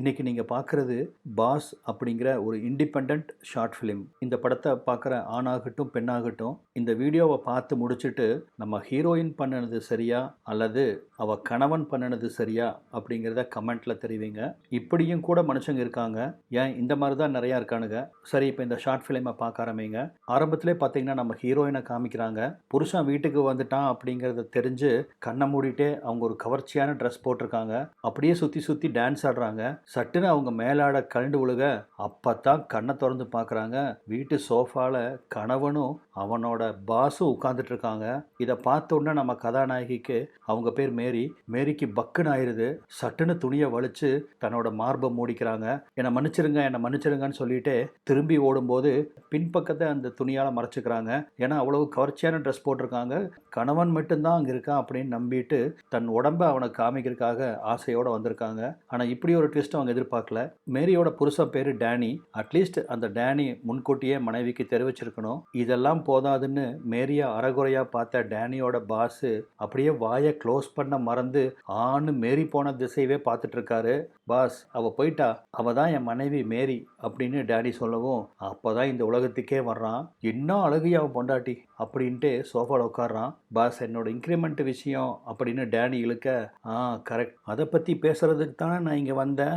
இன்றைக்கி நீங்கள் பார்க்குறது பாஸ் அப்படிங்கிற ஒரு இண்டிபெண்ட் ஷார்ட் ஃபிலிம் இந்த படத்தை பார்க்குற ஆணாகட்டும் பெண்ணாகட்டும் இந்த வீடியோவை பார்த்து முடிச்சுட்டு நம்ம ஹீரோயின் பண்ணினது சரியா அல்லது அவ கணவன் பண்ணினது சரியா அப்படிங்கிறத கமெண்ட்டில் தெரிவிங்க. இப்படியும் கூட மனுஷங்க இருக்காங்க. ஏன் இந்த மாதிரி தான் நிறையா இருக்கானுங்க. சரி இப்போ இந்த ஷார்ட் ஃபிலிமை பார்க்க ஆரம்பிங்க. ஆரம்பத்திலே பார்த்தீங்கன்னா நம்ம ஹீரோயினை காமிக்கிறாங்க. புருஷன் வீட்டுக்கு வந்துட்டான் அப்படிங்கிறத தெரிஞ்சு கண்ணை மூடிட்டே அவங்க ஒரு கவர்ச்சியான ட்ரெஸ் போட்டிருக்காங்க. அப்படியே சுற்றி சுற்றி டான்ஸ் ஆடுறாங்க. சட்டுன்னு அவங்க மேலாட கழண்டு விழுக அப்பத்தான் கண்ணை திறந்து பார்க்குறாங்க வீட்டு சோஃபால கணவனும் அவனோட பாஸும் உட்காந்துட்டு இருக்காங்க இதை பார்த்த உடனே நம்ம கதாநாயகிக்கு அவங்க பேர் மேரி மேரிக்கு பக்குன்னு ஆயிடுது சட்டுன்னு துணியை வலிச்சு தன்னோட மார்பை மூடிக்கிறாங்க. என்னை மன்னிச்சிருங்க என்னை மன்னிச்சிருங்கன்னு சொல்லிட்டு திரும்பி ஓடும்போது பின்பக்கத்தை அந்த துணியால் மறைச்சிக்கிறாங்க. ஏன்னா அவ்வளவு கவர்ச்சியான ட்ரெஸ் போட்டிருக்காங்க. கணவன் மட்டும்தான் அங்கே இருக்கான் அப்படின்னு நம்பிட்டு தன் உடம்பை அவனை காமிக்கிறதுக்காக ஆசையோடு வந்திருக்காங்க. ஆனால் இப்படி ஒரு ட்விஸ்ட் அவங்க எதிர்பார்க்கல. மேரியோட புருஷன் பேர் டேனி. அட்லீஸ்ட் அந்த டேனி முன்கூட்டியே மனைவிக்கு தெரிவிச்சிருக்கணும். இதெல்லாம் போதாதுன்னு மேரியா அறகுறையா பார்த்த டேனியோட பாஸ் அப்படியே வாயை க்ளோஸ் பண்ண மறந்து ஆண் மேரி போன திசையவே பார்த்துட்டு இருக்காரு பாஸ் அவ போயிட்டா. அவ தான் என் மனைவி மேரி அப்படின்னு டேனி சொல்லவும் அப்போதான் இந்த உலகத்துக்கே வர்றான். இன்னும் அழகிய அவன் பொண்டாட்டி அப்படின்ட்டு சோஃபாவில் உட்காடுறான் பாஸ் என்னோட இன்க்ரிமெண்ட் விஷயம் அப்படின்னு டேனி இழுக்க ஆ கரெக்ட் அதை பற்றி பேசுறதுக்கு தானே நான் இங்கே வந்தேன்.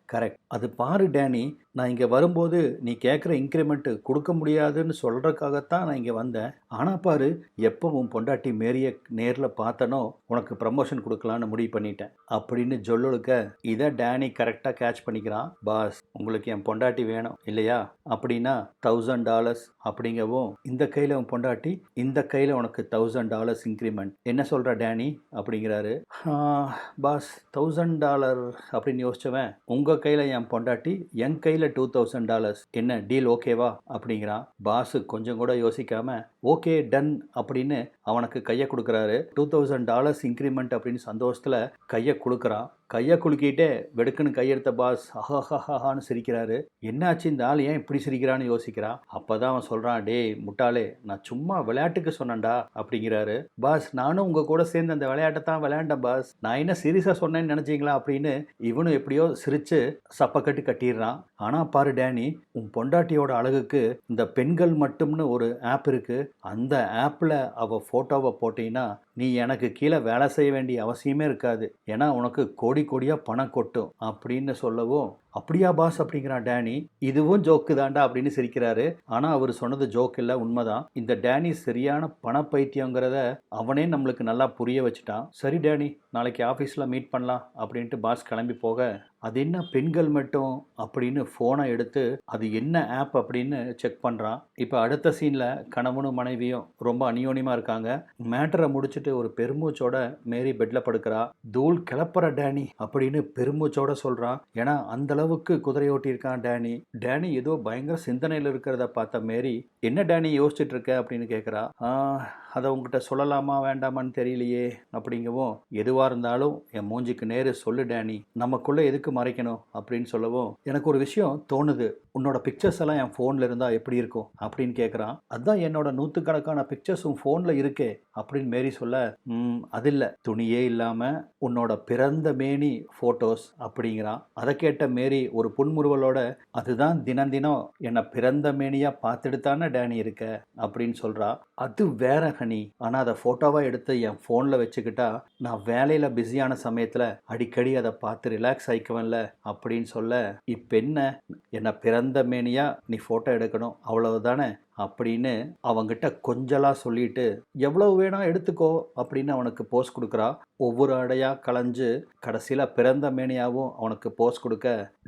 கரெக்ட் அது பாரு டேனி நான் இங்கே வரும்போது நீ கேட்குற இன்க்ரிமெண்ட்டு கொடுக்க முடியாதுன்னு சொல்கிறதுக்காகத்தான் நான் இங்கே வந்தேன். ஆனால் பாரு எப்போ உன் பொண்டாட்டி மேரியை நேரில் பார்த்தனோ உனக்கு ப்ரமோஷன் கொடுக்கலான்னு முடிவு பண்ணிட்டேன். அப்படின்னு ஜொல்லுழுக்க இதை டேனி கரெக்டாக கேட்ச் பண்ணிக்கிறான். பாஸ் உங்களுக்கு என் பொண்டாட்டி வேணும் இல்லையா? அப்படின்னா தௌசண்ட் டாலர்ஸ் அப்படிங்கவும் இந்த கையில் உன் பொண்டாட்டி இந்த கையில் உனக்கு தௌசண்ட் டாலர்ஸ் இன்க்ரிமெண்ட் என்ன சொல்கிற டேனி அப்படிங்கிறாரு. பாஸ் தௌசண்ட் டாலர் அப்படின்னு யோசிச்சவன் உங்கள் கையில் என் பொண்டாட்டி என் கையில் டூ தௌசண்ட் டாலர்ஸ் என்ன டீல் ஓகேவா அப்படிங்கிறான். பாஸு கொஞ்சம் கூட யோசிக்காமல் ஓகே டன் அப்படின்னு அவனுக்கு கையை கொடுக்குறாரு. டூ தௌசண்ட் டாலர்ஸ் இன்க்ரிமெண்ட் அப்படின்னு சந்தோஷத்தில் கையை கொடுக்குறான். கையை குலுக்கிட்டே வெடுக்குன்னு கையெடுத்த பாஸ் அஹஹஹான்னு சிரிக்கிறாரு. என்னாச்சு இந்த ஆள் ஏன் இப்படி சிரிக்கிறான்னு யோசிக்கிறான். அப்போ தான் அவன் சொல்கிறான் டேய் முட்டாளே நான் சும்மா விளையாட்டுக்கு சொன்னேன்டா அப்படிங்கிறாரு. பாஸ் நானும் உங்கள் கூட சேர்ந்து அந்த விளையாட்டை தான் விளையாண்டேன் பாஸ் நான் என்ன சீரியஸாக சொன்னேன்னு நினச்சிங்களா? அப்படின்னு இவனும் எப்படியோ சிரித்து சப்பக்கட்டு கட்டிடுறான். ஆனால் பாரு டேனி உன் பொண்டாட்டியோட அழகுக்கு இந்த பெண்கள் மட்டும்னு ஒரு ஆப் இருக்குது அந்த ஆப்பில் அவள் ஃபோட்டோவை போட்டீங்கன்னா நீ எனக்கு கீழே வேலை செய்ய வேண்டிய அவசியமே இருக்காது. ஏன்னா உனக்கு கோடி கோடியாக பணம் கொட்டும் அப்படின்னு சொல்லவும் அப்படியா பாஸ் அப்படிங்கிறான் டேனி. இதுவும் ஜோக்கு தாண்டா அப்படின்னு சிரிக்கிறாரு. ஆனால் அவர் சொன்னது ஜோக் இல்லை உண்மைதான். இந்த டேனி சரியான பண பைத்தியங்கிறத அவனே நம்மளுக்கு நல்லா புரிய வச்சுட்டான். சரி டேனி நாளைக்கு ஆஃபீஸில் மீட் பண்ணலாம் அப்படின்ட்டு பாஸ் கிளம்பி போக அது என்ன பெண்கள் மட்டும் அப்படின்னு ஃபோனை எடுத்து அது என்ன ஆப் அப்படின்னு செக் பண்ணுறான் இப்போ அடுத்த சீனில் கணவனும் மனைவியும் ரொம்ப அநியோனியமாக இருக்காங்க. மேட்டரை முடிச்சுட்டு ஒரு பெருமூச்சோட மேரி பெட்டில் படுக்கிறா. தூள் கிளப்புற டேனி அப்படின்னு பெருமூச்சோட சொல்கிறான் ஏன்னா அந்த அளவுக்கு குதிரை ஓட்டியிருக்கான் டேனி. டேனி ஏதோ பயங்கர சிந்தனையில் இருக்கிறத பார்த்த மேரி என்ன டேனி யோசிச்சுட்டு இருக்க? அப்படின்னு கேட்குறா அதை உங்ககிட்ட சொல்லலாமா வேண்டாமான்னு தெரியலையே அப்படிங்கவும் எதுவாக இருந்தாலும் என் மூஞ்சிக்கு நேரு சொல்லு டேனி. நமக்குள்ளே எதுக்கு மறைக்கணும்? அப்படின்னு சொல்லவும் எனக்கு ஒரு விஷயம் தோணுது. உன்னோட பிக்சர்ஸ் எல்லாம் என் ஃபோனில் இருந்தால் எப்படி இருக்கும்? அப்படின்னு கேட்குறான் அதுதான் என்னோட நூற்றுக்கணக்கான பிக்சர்ஸ் உன் ஃபோனில் இருக்கே அப்படின்னு மேரி சொல்ல "ம், அது இல்லை. துணியே இல்லாமல் உன்னோட பிறந்த மேனி ஃபோட்டோஸ் அப்படிங்கிறான். அதை கேட்ட மேரி ஒரு புன்முறுவலோட அதுதான் தினம் தினம் என்னை பிறந்த மேனியாக பார்த்துட்டு தானே டேனி இருக்க? அப்படின்னு சொல்கிறா அது வேற ஹனி ஆனால் அதை ஃபோட்டோவாக எடுத்து என் ஃபோனில் வச்சுக்கிட்டா நான் வேலையில் பிஸியான சமயத்தில் அடிக்கடி அதை பார்த்து ரிலாக்ஸ் ஆகிக்குவேன்ல அப்படின்னு சொல்ல இப்போ என்ன என்னை பிறந்த மேனியாக நீ ஃபோட்டோ எடுக்கணும். அவ்வளவுதானே? அப்படின்னு அவங்கிட்ட கொஞ்சலாக சொல்லிட்டு எவ்வளவு வேணா எடுத்துக்கோ அப்படின்னு அவனுக்கு போஸ் கொடுக்குறா. ஒவ்வொரு அடையாக களைஞ்சு கடைசியில் பிறந்த மேனியாவும் அவனுக்கு போஸ் கொடுக்க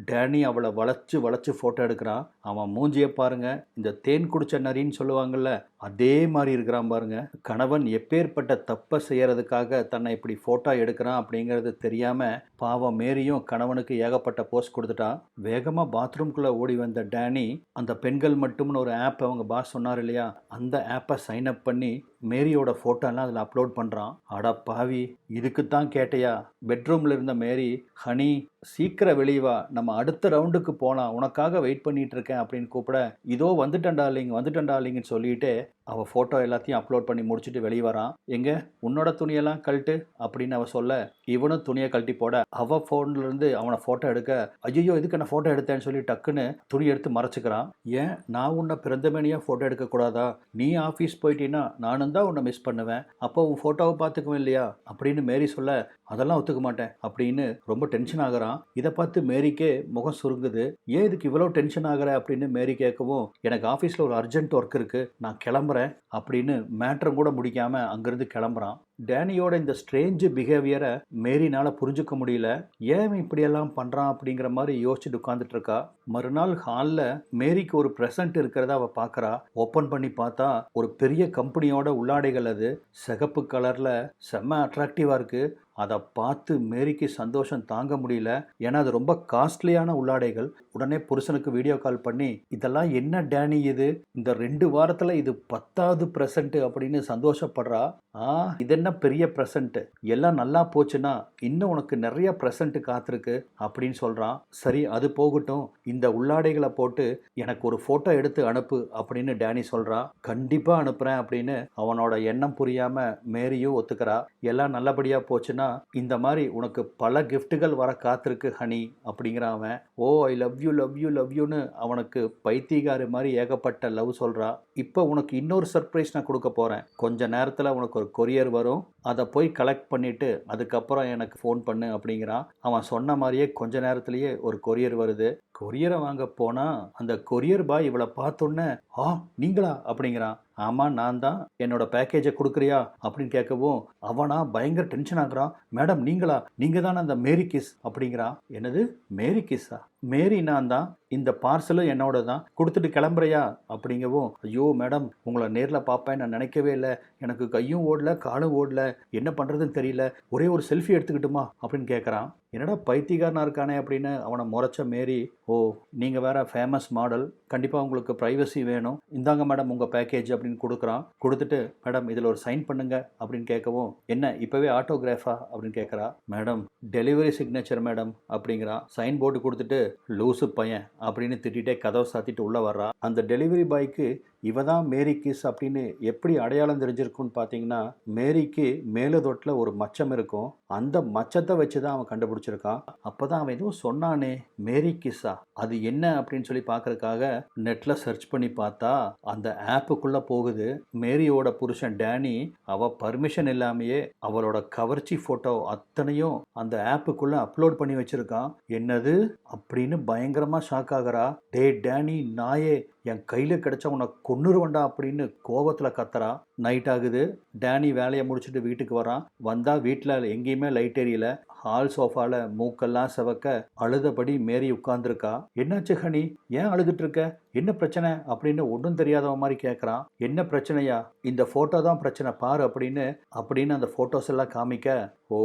டேனி அவளை வளைச்சு வளைச்சு ஃபோட்டோ எடுக்கிறான் அவன் மூஞ்சியை பாருங்க. இந்த தேன் குடிச்ச நரின்னு சொல்லுவாங்கல்ல அதே மாதிரி இருக்கிறான் பாருங்க. கணவன் எப்பேற்பட்ட தப்பை செய்யறதுக்காக தன்னை இப்படி ஃபோட்டோ எடுக்கிறான் அப்படிங்கிறது தெரியாமல் பாவம் மேரியும் கணவனுக்கு ஏகப்பட்ட போஸ்ட் கொடுத்துட்டான் வேகமாக பாத்ரூம்குள்ளே ஓடி வந்த டேனி அந்த பெண்கள் மட்டும்னு ஒரு ஆப் அவங்க பாஸ் சொன்னார் இல்லையா? அந்த ஆப்பை சைன் அப் பண்ணி மேரியோட ஃபோட்டோலாம் அதில் அப்லோட் பண்ணுறான் அட பாவி இதுக்கு தான் கேட்டையா? பெட்ரூமில் இருந்த மேரி ஹனி சீக்கிரம் வெளியவா நம்ம அடுத்த ரவுண்டுக்கு போகலாம் உனக்காக வெயிட் பண்ணிட்டு இருக்கேன் அப்படின்னு கூப்பிட இதோ வந்துட்டேன்டா இல்லைங்க வந்துட்டேன் இல்லைங்கன்னு சொல்லிட்டு அவள் ஃபோட்டோ எல்லாத்தையும் அப்லோட் பண்ணி முடிச்சுட்டு வெளியே வரான். எங்க? உன்னோட துணியெல்லாம் கழட்டு அப்படின்னு அவள் சொல்ல இவனும் துணியை கழட்டி போட. அவள் ஃபோன்லேருந்து அவனை ஃபோட்டோ எடுக்க ஐயோ இதுக்கு நான் ஃபோட்டோ எடுத்தேன்னு சொல்லி டக்குன்னு துணி எடுத்து மறைச்சிக்கிறான். ஏன்? நான் உன்னை பிறந்தமேனியாக ஃபோட்டோ எடுக்கக்கூடாதா? நீ ஆஃபீஸ் போயிட்டீன்னா நானும் தான் உன்னை மிஸ் பண்ணுவேன். அப்போ உன் ஃபோட்டோவை பார்த்துக்குவேன் இல்லையா? அப்படின்னு மேரி சொல்ல அதெல்லாம் ஒத்துக்க மாட்டேன். அப்படின்னு ரொம்ப டென்ஷன் ஆகுறான். இதை பார்த்து மேரிக்கே முகம் சுருங்குது. ஏன் இதுக்கு இவ்வளோ டென்ஷன் ஆகுற? அப்படின்னு மேரி கேட்கவும் எனக்கு ஆஃபீஸில் ஒரு அர்ஜென்ட் ஒர்க் இருக்குது நான் கிளம்புறேன். அப்படின்னு மேட்ரம் கூட முடிக்காமல் அங்கேருந்து கிளம்புறான். டேனியோட இந்த ஸ்ட்ரேஞ்சு பிஹேவியரை மேரினால் புரிஞ்சுக்க முடியல. ஏன் இப்படியெல்லாம் பண்ணுறான் அப்படிங்கிற மாதிரி யோசிச்சுட்டு உட்காந்துட்டு இருக்கா? மறுநாள் ஹாலில் மேரிக்கு ஒரு ப்ரெசன்ட் இருக்கிறத அவள் பார்க்குறா ஓப்பன் பண்ணி பார்த்தா ஒரு பெரிய கம்பெனியோட உள்ளாடைகள் அது. சிகப்பு கலரில் செம்ம அட்ராக்டிவாக இருக்குது அதை பார்த்து மேரிக்கு சந்தோஷம் தாங்க முடியல. ஏன்னா அது ரொம்ப காஸ்ட்லியான உள்ளாடைகள். உடனே புருஷனுக்கு வீடியோ கால் பண்ணி இதெல்லாம் என்ன டேனி இது? இந்த ரெண்டு வாரத்தில் இது பத்தாவது ப்ரெசண்ட்டு அப்படின்னு சந்தோஷப்படுறா? ஆ இது என்ன பெரிய ப்ரெசண்ட்டு எல்லாம் நல்லா போச்சுன்னா இன்னும் உனக்கு நிறைய ப்ரெசண்ட்டு காத்திருக்கு அப்படின்னு சொல்கிறான் சரி அது போகட்டும். இந்த உள்ளாடைகளை போட்டு எனக்கு ஒரு ஃபோட்டோ எடுத்து அனுப்பு அப்படின்னு டேனி சொல்கிறான் கண்டிப்பாக அனுப்புகிறேன் அப்படின்னு அவனோட எண்ணம் புரியாமல் மேரியும் ஒத்துக்கிறா. எல்லாம் நல்லபடியாக போச்சுன்னா இந்த மாதிரி உனக்கு பல கிஃப்ட்டுகள் வர காத்திருக்கு ஹனி அப்படிங்கிறான் அவன் ஓ I love you love you love யூன்னு அவனுக்கு பைத்தியகாரி மாதிரி ஏகப்பட்ட லவ் சொல்கிறா இப்போ உனக்கு இன்னொரு சர்ப்ரைஸ் நான் கொடுக்க போகிறேன் கொஞ்ச நேரத்தில் உனக்கு ஒரு கொரியர் வரும். அதை போய் கலெக்ட் பண்ணிவிட்டு அதுக்கப்புறம் எனக்கு ஃபோன் பண்ணு அப்படிங்கிறான். அவன் சொன்ன மாதிரியே கொஞ்ச நேரத்துலேயே ஒரு கொரியர் வருது. கொரியரை வாங்க போனால் அந்த கொரியர் பாய் இவளை பார்த்தோன்னே ஆ நீங்களா? அப்படிங்கிறான். ஆமாம் நான் தான். என்னோட பேக்கேஜை கொடுக்குறியா? அப்படின்னு கேட்கவும் அவனா பயங்கர டென்ஷன் ஆகுறான். மேடம் நீங்களா? நீங்கள் தானே அந்த மேரி கிஸ் அப்படிங்கிறான். என்னது? மேரி கிஸ்ஸா மேரி நான் தான் இந்த பார்சலும் என்னோட தான். கொடுத்துட்டு கிளம்புறியா? அப்படிங்கவும் ஐயோ மேடம் உங்களை நேரில் பார்ப்பேன் நான் நினைக்கவே இல்லை. எனக்கு கையும் ஓடல காலும் ஓடல. என்ன பண்ணுறதுன்னு தெரியல. ஒரே ஒரு செல்ஃபி எடுத்துக்கிட்டுமா? அப்படின்னு கேட்குறான். என்னடா பைத்தியக்காரனா இருக்கானே அப்படின்னு அவனை முறைச்ச மேரி ஓ நீங்கள் வேற ஃபேமஸ் மாடல் கண்டிப்பாக உங்களுக்கு ப்ரைவசி வேணும். இந்தாங்க மேடம் உங்கள் பேக்கேஜ் அப்படின்னு கொடுக்குறான். கொடுத்துட்டு மேடம் இதில் ஒரு சைன் பண்ணுங்க அப்படின்னு கேட்கவும் என்ன இப்போவே ஆட்டோகிராஃபா அப்படின்னு கேட்குறா. மேடம் டெலிவரி சிக்னேச்சர் மேடம் அப்படிங்கிறான் சைன் போர்டு கொடுத்துட்டு லூசு பையன் அப்படின்னு திட்டிகிட்டே கதவை சாத்திட்டு உள்ளே வர்றா. அந்த டெலிவரி பாய்க்கு இவ தான் மேரி கிஸ் அப்படின்னு எப்படி அடையாளம் தெரிஞ்சிருக்குன்னு பார்த்தீங்கன்னா மேரிக்கு மேலதொட்டில் ஒரு மச்சம் இருக்கும். அந்த மச்சத்தை வச்சு தான் அவன் கண்டுபிடிச்சிருக்கான். அப்போ தான் அவன் எதுவும் சொன்னானே மேரி கிஸ்ஸா அது என்ன அப்படின்னு சொல்லி பார்க்குறக்காக நெட்டில் சர்ச் பண்ணி பார்த்தா அந்த ஆப்புக்குள்ளே போகுது. மேரியோட புருஷன் டேனி அவள் பர்மிஷன் இல்லாமையே அவளோட கவர்ச்சி ஃபோட்டோ அத்தனையும் அந்த ஆப்புக்குள்ளே அப்லோட் பண்ணி வச்சுருக்கான். என்னது? அப்படின்னு பயங்கரமாக ஷாக் ஆகிறா. டே டேனி நாயே என் கையில் கிடைச்சா உன்னை கொன்னுருவண்டா அப்படின்னு கோபத்தில் கத்துறா. நைட் ஆகுது. டேனி வேலையை முடிச்சுட்டு வீட்டுக்கு வரான். வந்தால் வீட்டில் எங்கேயுமே லைட் எரியல. ஹால் சோஃபாவில் மூக்கெல்லாம் செவக்க அழுதபடி மேரி உட்கார்ந்துருக்கா. என்னாச்சு ஹனி? ஏன் அழுதுட்டு இருக்க? என்ன பிரச்சனை அப்படின்னு ஒன்றும் தெரியாதவ மாதிரி கேட்குறான் என்ன பிரச்சனையா? இந்த ஃபோட்டோ தான் பிரச்சனை பாரு அப்படின்னு அப்படின்னு அந்த ஃபோட்டோஸ் எல்லாம் காமிக்க ஓ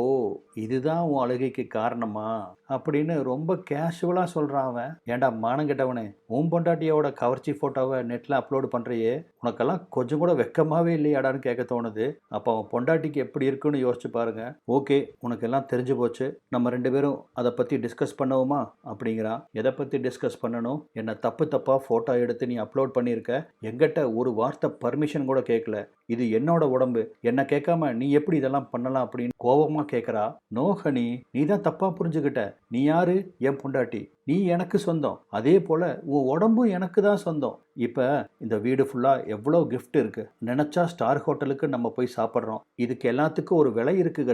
இதுதான் உன் அழுகைக்கு காரணமா? அப்படின்னு ரொம்ப கேஷுவலாக சொல்கிறான் அவன். ஏன்டா மானம் கெட்டவனே உன் பொண்டாட்டியோட கவர்ச்சி ஃபோட்டோவை நெட்டில் அப்லோடு பண்ணுறியே உனக்கெல்லாம் கொஞ்சம் கூட வெக்கமாகவே இல்லையாடான்னு கேட்க தோணுது. அப்போ அவன் பொண்டாட்டிக்கு எப்படி இருக்குன்னு யோசிச்சு பாருங்க. ஓகே உனக்கு எல்லாம் தெரிஞ்சு போச்சு. நம்ம ரெண்டு பேரும் அதை பற்றி டிஸ்கஸ் பண்ணுவோமா? அப்படிங்கிறான். எதை பற்றி டிஸ்கஸ் பண்ணணும்? என்ன தப்பு தப்பாக ஃபோட்டோ எடுத்து நீ அப்லோட் பண்ணியிருக்க? எங்கிட்ட ஒரு வார்த்தை பர்மிஷன் கூட கேட்கல இது என்னோட உடம்பு. என்ன கேட்காம நீ எப்படி இதெல்லாம் பண்ணலாம் அப்படின்னு கோபமா கேட்குறா. நோ ஹனி நீ தான் தப்பாக புரிஞ்சுக்கிட்ட நீ யாரு? என் பொண்டாட்டி. நீ எனக்கு சொந்தம். அதே போல் உன் உடம்பும் எனக்கு தான் சொந்தம். இப்போ இந்த வீடு ஃபுல்லாக எவ்வளோ கிஃப்ட் இருக்கு. நினச்சா ஸ்டார் ஹோட்டலுக்கு நம்ம போய் சாப்பிட்றோம். இதுக்கு எல்லாத்துக்கும் ஒரு விலை இருக்கு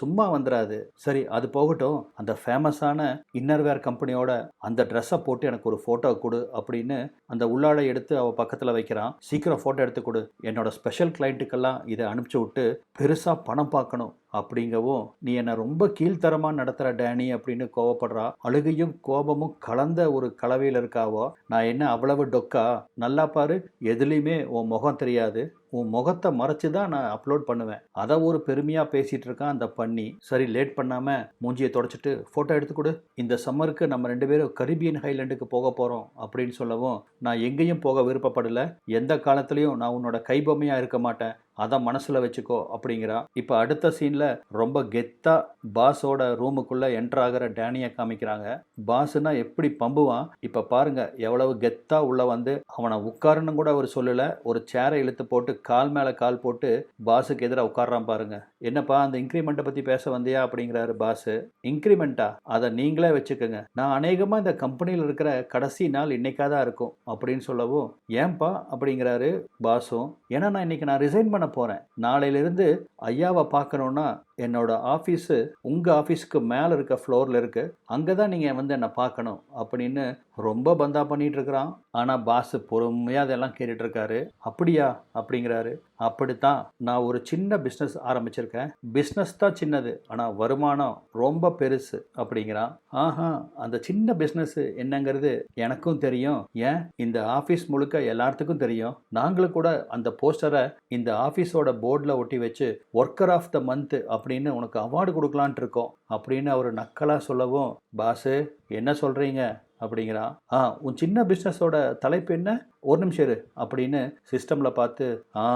சும்மா வந்துடாது சரி அது போகட்டும். அந்த ஃபேமஸான இன்னர்வேர் கம்பெனியோட அந்த ட்ரெஸ்ஸை போட்டு எனக்கு ஒரு ஃபோட்டோ கொடு அப்படின்னு அந்த உள்ளாடை எடுத்து அவள் பக்கத்தில் வைக்கிறான். சீக்கிரம் ஃபோட்டோ எடுத்து கொடு. என்னோட ஸ்பெஷல் கிளைண்ட்டுக்கெல்லாம் இதை அனுப்பிச்சி விட்டு பெருசாக பணம் பார்க்கணும் அப்படிங்கவும் நீ என்னை ரொம்ப கீழ்த்தரமாக நடத்துகிற டேனி அப்படின்னு கோவப்படுறா. அழுகையும் கோபமும் கலந்த ஒரு கலவையில் இருக்காவோ நான் என்ன அவ்வளவு டொக்கா? நல்லா பாரு எதுலேயுமே உன் முகம் தெரியாது. உன் முகத்தை மறைச்சு தான் நான் அப்லோட் பண்ணுவேன். அதை ஒரு பெருமையாக பேசிகிட்டு இருக்கான் அந்த பண்ணி சரி லேட் பண்ணாமல் மூஞ்சியை தொடச்சிட்டு ஃபோட்டோ எடுத்து கொடு. இந்த சம்மருக்கு நம்ம ரெண்டு பேரும் கரிபியன் ஹைலேண்டுக்கு போக போகிறோம் அப்படின்னு சொல்லவும் நான் எங்கேயும் போக விருப்பப்படலை. எந்த காலத்துலேயும் நான் உன்னோட கைபொம்மையாக இருக்க மாட்டேன். அதை மனசில் வச்சுக்கோ அப்படிங்கிறா. இப்போ அடுத்த சீனில் ரொம்ப கெத்தாக பாஸோட ரூமுக்குள்ளே என்ட்ராகிற டேனியை காமிக்கிறாங்க. பாஸ்னா எப்படி பம்புவான்? இப்போ பாருங்கள் எவ்வளவு கெத்தாக உள்ளே வந்து அவனை உட்காருன்னு கூட அவர் சொல்லலை. ஒரு சேரை இழுத்து போட்டு கால் மேலே கால் போட்டு பாஸுக்கு எதிராக உட்கார்றான் பாருங்க. என்னப்பா அந்த இன்க்ரிமெண்ட்டை பற்றி பேச வந்தியா அப்படிங்கிறாரு பாஸு. இன்க்ரிமெண்ட்டா அதை நீங்களே வச்சுக்கோங்க. நான் அநேகமாக இந்த கம்பெனியில் இருக்கிற கடைசி நாள் இன்னைக்காக தான் இருக்கும் அப்படின்னு சொல்லவும் ஏன்பா அப்படிங்கிறாரு பாஸும். ஏன்னா நான் இன்னைக்கு நான் ரிசைன் பண்ண போகிறேன் நாளையிலிருந்து ஐயாவை பார்க்கணுன்னா என்னோட ஆஃபீஸு உங்கள் ஆஃபீஸுக்கு மேலே இருக்க ஃப்ளோரில் இருக்குது அங்கே தான் நீங்கள் வந்து என்னை பார்க்கணும். அப்படின்னு ரொம்ப பந்தா பண்ணிட்டு இருக்கிறான். ஆனால் பாஸ் பொறுமையாக அதெல்லாம் கேட்டுட்ருக்காரு அப்படியா? அப்படிங்கிறாரு. அப்படித்தான். நான் ஒரு சின்ன பிஸ்னஸ் ஆரம்பிச்சிருக்கேன். பிஸ்னஸ் தான் சின்னது. ஆனால் வருமானம் ரொம்ப பெருசு. அப்படிங்கிறான். ஆஹா அந்த சின்ன பிஸ்னஸ் என்னங்கிறது எனக்கும் தெரியும். ஏன்? இந்த ஆஃபீஸ் முழுக்க எல்லாத்துக்கும் தெரியும். நாங்களும் கூட அந்த போஸ்டரை இந்த ஆஃபீஸோட போர்டில் ஒட்டி வச்சு ஒர்க்கர் ஆஃப் த மந்த் அப்படின்னு உனக்கு அவார்டு கொடுக்கலான்ட்டு இருக்கோம் அப்படின்னு அவர் நக்கலாக சொல்லவும் பாஸு என்ன சொல்கிறீங்க அப்படிங்கிறான் ஆ உன் சின்ன பிஸ்னஸோட தலைப்பு என்ன? ஒரு நிமிஷம் இரு அப்படின்னு சிஸ்டமில் பார்த்து ஆ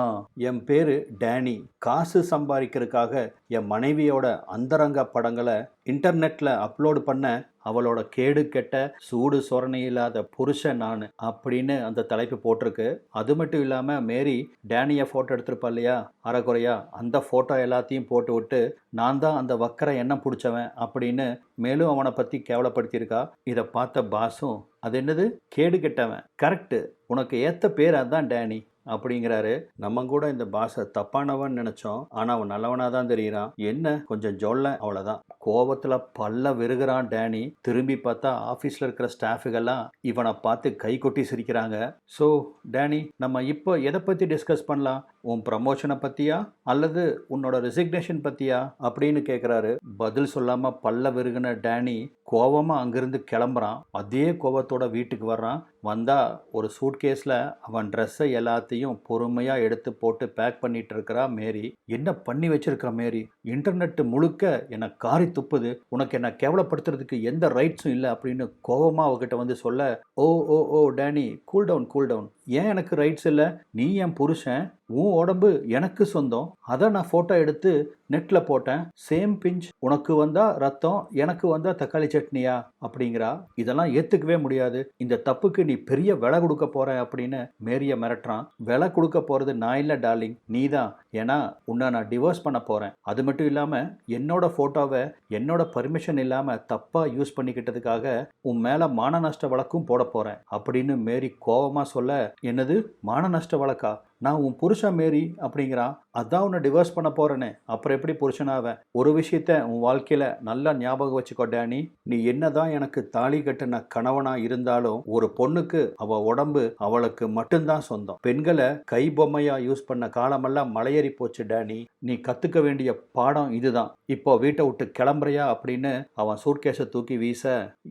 என் பேர் டேனி. காசு சம்பாதிக்கிறதுக்காக என் மனைவியோட அந்தரங்க படங்களை இன்டர்நெட்டில் அப்லோடு பண்ண அவளோட கேடு கெட்ட சூடு சொரணை இல்லாத புருஷன் நான் அப்படின்னு அந்த தலைப்பு போட்டிருக்கு. அது மட்டும் இல்லாமல் மேரி டேனியை ஃபோட்டோ எடுத்திருப்பா இல்லையா? அறக்குறையா அந்த ஃபோட்டோ எல்லாத்தையும் போட்டு விட்டு நான் தான் அந்த வக்கரை எண்ணம் பிடிச்சவன் அப்படின்னு மேலும் அவனை பற்றி கேவலப்படுத்தியிருக்கா? இதை பார்த்த பாஸும் அது என்னது? கேடு கெட்டவன். கரெக்டு உனக்கு ஏற்ற பேர் அதான் டேனி. அப்படிங்கிறாரு. நம்ம கூட இந்த பாஸை தப்பானவன் நினைச்சோம். ஆனா அவன் நல்லவனா தான் தெரியுறான். என்ன? கொஞ்சம் ஜொல்ல. அவ்வளவுதான். கோபத்துல பல்ல வெறுகிறான் டேனி. திரும்பி பார்த்தா ஆஃபீஸில் இருக்கிற ஸ்டாஃபுகள்லாம் இவனை பார்த்து கை கொட்டி சிரிக்கிறாங்க. ஸோ டேனி நம்ம இப்போ எதை பற்றி டிஸ்கஸ் பண்ணலாம்? உன் ப்ரமோஷனை பற்றியா அல்லது உன்னோட ரெசிக்னேஷன் பற்றியா அப்படின்னு கேட்குறாரு பதில் சொல்லாமல் பல்ல விருகின டேனி கோவமாக அங்கேருந்து கிளம்புறான். அதே கோவத்தோட வீட்டுக்கு வர்றான். வந்தால் ஒரு சூட்கேஸில் அவன் ட்ரெஸ்ஸை எல்லாத்தையும் பொறுமையாக எடுத்து போட்டு பேக் பண்ணிட்டு இருக்கிறா மேரி. என்ன பண்ணி வச்சிருக்கா மேரி? இன்டர்நெட் முழுக்க என்னை காரி துப்புது. உனக்கு என்ன கேவலப்படுத்துறதுக்கு எந்த ரைட்ஸும் இல்லை அப்படின்னு கோவமாக அவகிட்ட வந்து சொல்ல ஓ ஓ ஓ Danny cool down cool down ஏன் எனக்கு ரைட்ஸ் இல்லை? நீ என் புருஷன் உன் உடம்பு எனக்கு சொந்தம். அதை நான் ஃபோட்டோ எடுத்து நெட்டில் போட்டேன். சேம் பிஞ்ச் உனக்கு வந்தால் ரத்தம் எனக்கு வந்தால் தக்காளி சட்னியா? அப்படிங்கிறா. இதெல்லாம் ஏற்றுக்கவே முடியாது. இந்த தப்புக்கு நீ பெரிய விலை கொடுக்க போற அப்படின்னு மேரிய மிரட்டுறான். விலை கொடுக்க போகிறது நான் இல்லை டார்லிங். நீ தான் ஏன்னா உன்னை நான் டிவோர்ஸ் பண்ண போகிறேன் அது மட்டும் இல்லாமல் என்னோட ஃபோட்டோவை என்னோட பர்மிஷன் இல்லாமல் தப்பாக யூஸ் பண்ணிக்கிட்டதுக்காக உன் மேலே மான நஷ்ட வழக்கும் போட போகிறேன் அப்படின்னு மேரி கோவமாக சொல்ல என்னது? மான நஷ்ட வழக்கா? நான் உன் புருஷன் மேரி அப்படிங்கிறான் அதான் உன்னை டிவோர்ஸ் பண்ண போறேன்னு அப்புறம் எப்படி புருஷனாவேன் ஒரு விஷயத்த உன் வாழ்க்கையில நல்லா ஞாபகம் வச்சுக்கோ டேனி. நீ என்னதான் எனக்கு தாலி கட்டின கணவனா இருந்தாலும் ஒரு பொண்ணுக்கு அவ உடம்பு அவளுக்கு மட்டும்தான் சொந்தம். பெண்களை கை பொம்மையா யூஸ் பண்ண காலமெல்லாம் மலையேறி போச்சு டேனி. நீ கத்துக்க வேண்டிய பாடம் இதுதான். இப்போ வீட்டை விட்டு கிளம்புறியா அப்படின்னு அவன் சூட்கேஸை தூக்கி வீச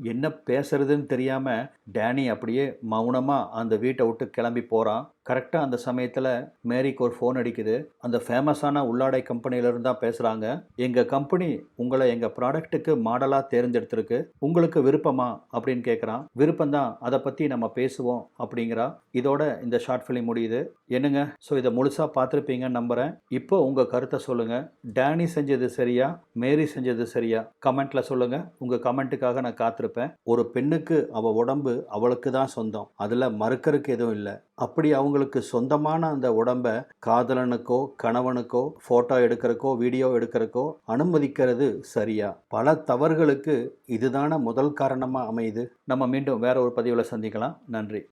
என்ன பேசுறதுன்னு தெரியாம டேனி அப்படியே மௌனமா அந்த வீட்டை விட்டு கிளம்பி போறான். கரெக்டாக அந்த சமயத்தில் மேரிக்கு ஒரு ஃபோன் அடிக்குது. அந்த ஃபேமஸான உள்ளாடை கம்பெனியிலேருந்து தான் பேசுகிறாங்க எங்கள் கம்பெனி உங்களை எங்கள் ப்ராடக்ட்டுக்கு மாடலாக தேர்ந்தெடுத்திருக்கு. உங்களுக்கு விருப்பமா? அப்படின்னு கேட்குறான் விருப்பம்தான். அதை பற்றி நம்ம பேசுவோம் அப்படிங்கிறா. இதோட இந்த ஷார்ட் ஃபிலிம் முடியுது. என்னங்க? ஸோ இதை முழுசாக பார்த்துருப்பீங்கன்னு நம்புகிறேன் இப்போ உங்கள் கருத்தை சொல்லுங்கள் டேனி செஞ்சது சரியா? மேரி செஞ்சது சரியா? கமெண்ட்டில் சொல்லுங்கள் உங்கள் கமெண்ட்டுக்காக நான் காத்திருப்பேன். ஒரு பெண்ணுக்கு அவள் உடம்பு அவளுக்கு தான் சொந்தம். அதில் மறுக்கறதுக்கு எதுவும் இல்லை. அப்படி அவங்க அவங்களுக்கு சொந்தமான அந்த உடம்பை காதலனுக்கோ கணவனுக்கோ ஃபோட்டோ எடுக்கிறக்கோ வீடியோ எடுக்கிறக்கோ அனுமதிக்கிறது சரியா? பல தவறுகளுக்கு இதுதான முதல் காரணமாக அமையுது. நம்ம மீண்டும் வேற ஒரு பதிவில் சந்திக்கலாம். நன்றி.